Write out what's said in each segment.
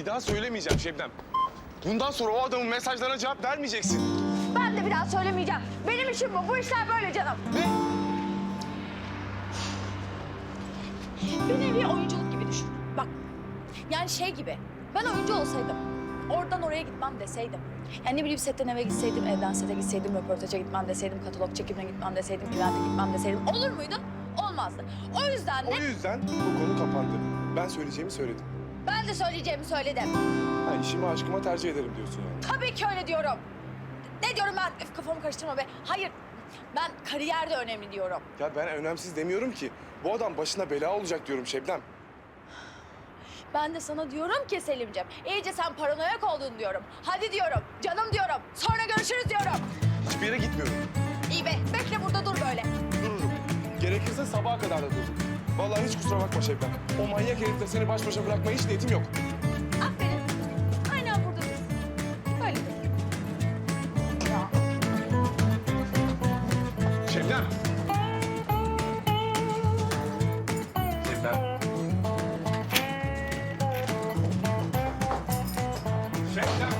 Bir daha söylemeyeceğim Şebnem. Bundan sonra o adamın mesajlarına cevap vermeyeceksin. Ben de bir daha söylemeyeceğim. Benim işim bu. Bu işler böyle canım. Ne? Bir nevi oyunculuk gibi düşün. Bak yani şey gibi. Ben oyuncu olsaydım. Oradan oraya gitmem deseydim. Yani ne bileyim setten eve gitseydim, evden sete gitseydim, röportaja gitmem deseydim, katalog çekimine gitmem deseydim, evente gitmem deseydim. Olur muydu? Olmazdı. O yüzden O de yüzden bu konu kapandı. Ben söyleyeceğimi söyledim. Ben de söyleyeceğimi söyledim. Ha, işimi aşkıma tercih ederim diyorsun yani. Tabii ki öyle diyorum. Ne diyorum ben? Öf, kafamı karıştırma be. Hayır. Ben kariyer de önemli diyorum. Ya ben önemsiz demiyorum ki. Bu adam başına bela olacak diyorum Şebnem. Ben de sana diyorum ki Selimciğim, iyice sen paranoyak oldun diyorum. Hadi diyorum, canım diyorum. Sonra görüşürüz diyorum. Hiçbir yere gitmiyorum. İyi be, bekle burada dur böyle. Dururum. Gerekirse sabaha kadar da dururum. Vallahi hiç kusura bakma Şebnem. O manyak herifle seni baş başa bırakmaya hiç niyetim yok. Aferin. Aynen burada. Böyle. Şebnem. Şebnem. Şebnem.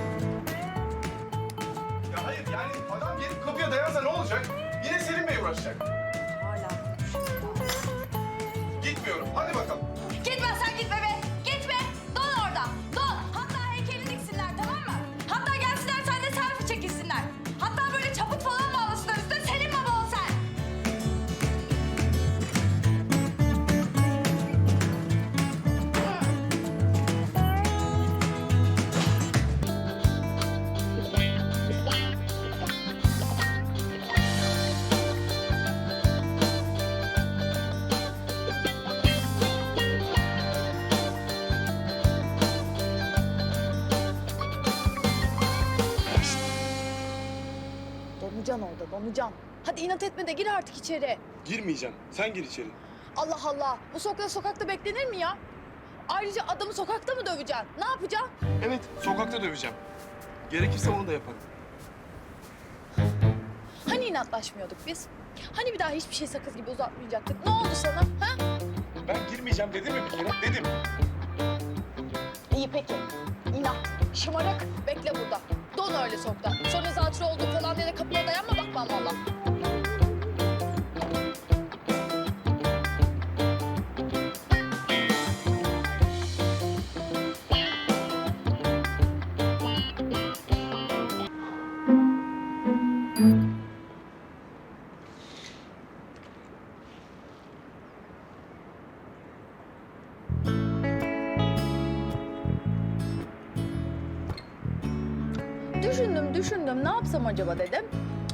Ya hayır yani adam gelip kapıya dayansa ne olacak? Yine Selim Bey uğraşacak. Donacan. Hadi inat etme de gir artık içeri. Girmeyeceğim. Sen gir içeri. Allah Allah. Bu sokakta sokakta beklenir mi ya? Ayrıca adamı sokakta mı döveceksin? Ne yapacaksın? Evet, sokakta döveceğim. Gerekirse onu da yaparım. Hani inatlaşmıyorduk biz? Hani bir daha hiçbir şey sakız gibi uzatmayacaktık? Ne oldu sana? Ha? Ben girmeyeceğim dedim mi bir kere? Dedim. İyi peki. İnat. Şımarık. Bekle burada. Don öyle sokta. Sonra zatürre olduğu falan diye de kapıya dayanma bakmam valla. Düşündüm düşündüm ne yapsam acaba dedim.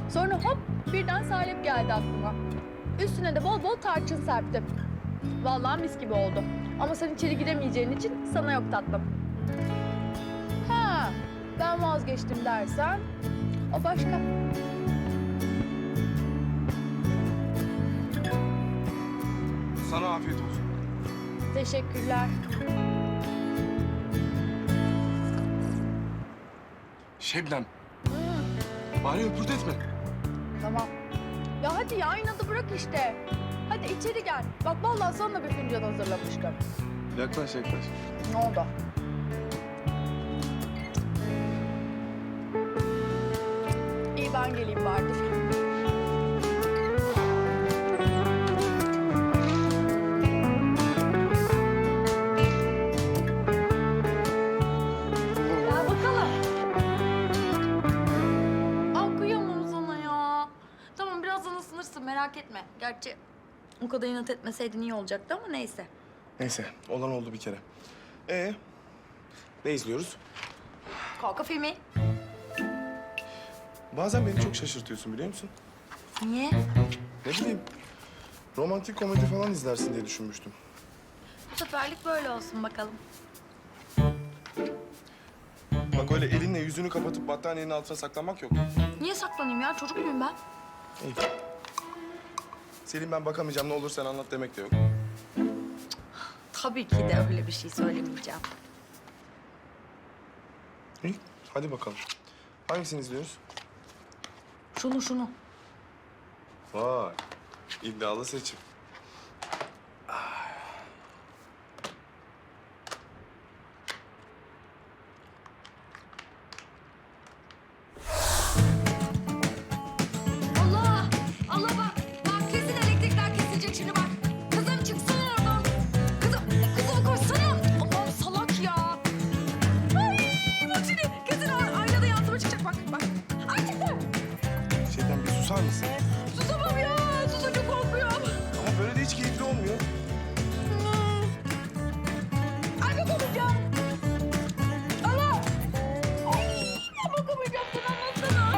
Sonra hop birden salep geldi aklıma. Üstüne de bol bol tarçın serptim. Vallahi mis gibi oldu. Ama sen içeri giremeyeceğin için sana yok tatlım. Ha, ben vazgeçtim dersen o başka. Sana afiyet olsun. Teşekkürler. Şebnem, bari öpürtetme. tamam. Ya hadi ya inadı bırak işte. Hadi içeri gel. Bak vallahi sana bir fincan hazırlamıştım. Yaklaş yaklaş. Ne oldu? İyi ben geleyim bari. Merak etme. Gerçi o kadar inat etmeseydin iyi olacaktı ama neyse. Neyse, olan oldu bir kere. Ee, ne izliyoruz? Korku filmi. Bazen beni çok şaşırtıyorsun biliyor musun? Niye? Ne bileyim, romantik komedi falan izlersin diye düşünmüştüm. Bu seferlik böyle olsun bakalım. Bak öyle elinle yüzünü kapatıp battaniyenin altına saklanmak yok. Niye saklanayım ya? Çocuk muyum ben? İyi. Selim ben bakamayacağım ne olur sen anlat demek de yok. Tabii ki de öyle bir şey söylemeyeceğim. İyi, hadi bakalım. Hangisini izliyoruz? Şunu şunu. Vay, iddialı seçim. susar mısın? Susamam ya. Susa çok. Ama böyle de hiç keyifli olmuyor. Anne kokacağım. Allah. Ay, ben bakamayacağım. Sen anlatsana.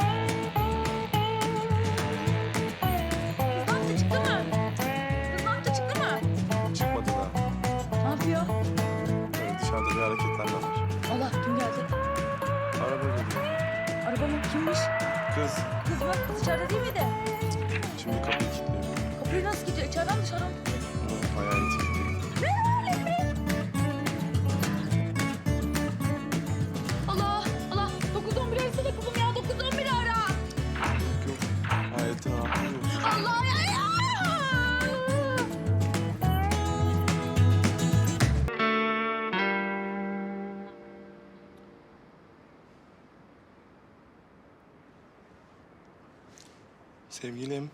Kız ne çıktı mı? Kız ne çıktı mı? Çıkmadı daha. Ne yapıyor? Evet, dışarıda bir hareketlenme var. Allah kim geldi? Araba geliyor. Araba mı? Kimmiş? Kız Kız mı? Kız içeride değil miydi? şimdi kapıyı kilitliyor. Kapıyı nasıl gidiyor? İçeriden mi dışarıdan mı? Hayaleti kilitliyor. Allah! Sevgilim.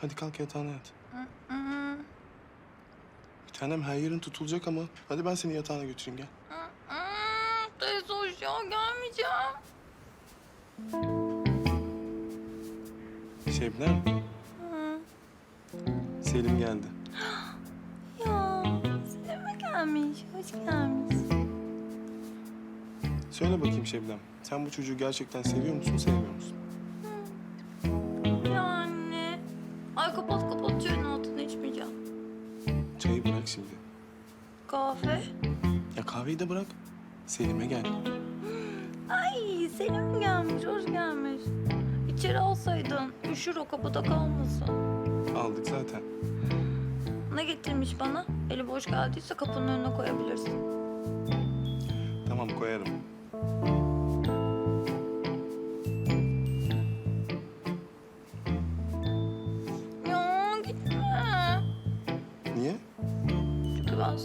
Hadi kalk yatağına yat. Bir tanem her yerin tutulacak ama. Hadi ben seni yatağına götüreyim gel. Teyze hoş ya gelmeyeceğim. Şebnem. Selim geldi. Ya Selim'e gelmiş. Hoş gelmiş. Söyle bakayım Şebnem. Sen bu çocuğu gerçekten seviyor musun, sevmiyor musun? Bırak şimdi. Kahve. Ya kahveyi de bırak. Selim'e gel. Ay Selim gelmiş, hoş gelmiş. İçeri alsaydın, üşür o kapıda kalmasın. Aldık zaten. Ne getirmiş bana? Eli boş geldiyse kapının önüne koyabilirsin. Tamam koyarım.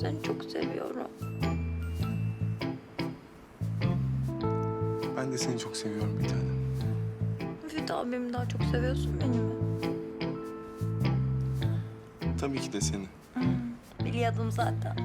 Seni çok seviyorum. Ben de seni çok seviyorum bir tanem. Müfit abimi daha çok seviyorsun beni mi? Tabii ki de seni. Biliyordum zaten.